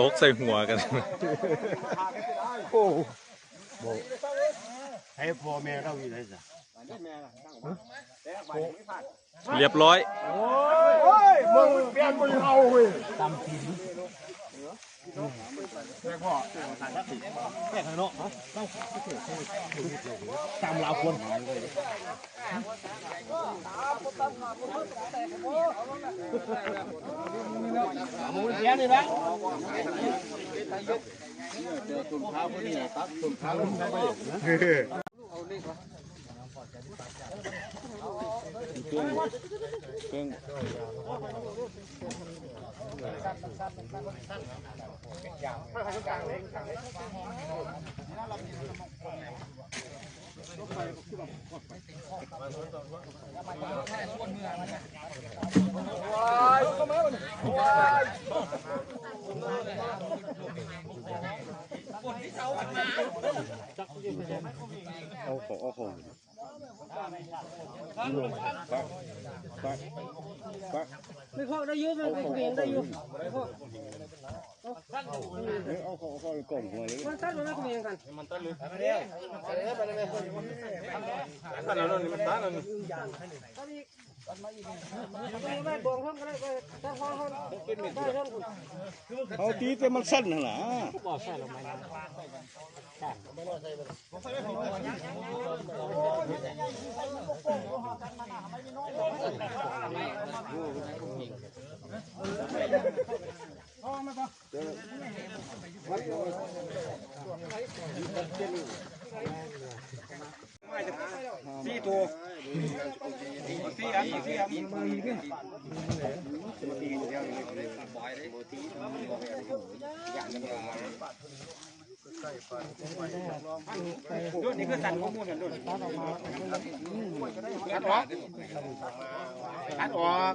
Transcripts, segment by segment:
ตกใส่หัวกันให้พ่อแม่เราอยู่ไหนจ้ะเรียบร้อยมึงเปลี่ยนมึงเอาเว้ยเอาของเอา มูเลี้ยนดีไหมเฮ้ย ของปักปักปัก ไม่พอได้ยอะมันเปลี่ยนได้ยอะเอาของเอาของกล่องหัวเลยมันตัดมันไม่เปลี่ยนกันเอาตีแต่มันสั้นหั่นล่ะ สี่ตัวสี่อันสี่อันด้วยนี่คือสันข้อมูลกันด้วยอัดออก อัด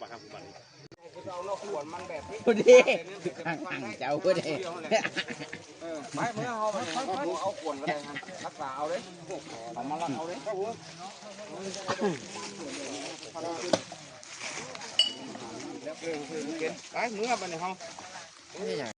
ออกพอดีห่างห่างเจ้าพอดีไม่เมื่อเขาเอาขวนก็ได้ครับรักษาเอาเลยเอามาลักเอาเลยไปเมื่อไปเนี่ยเขา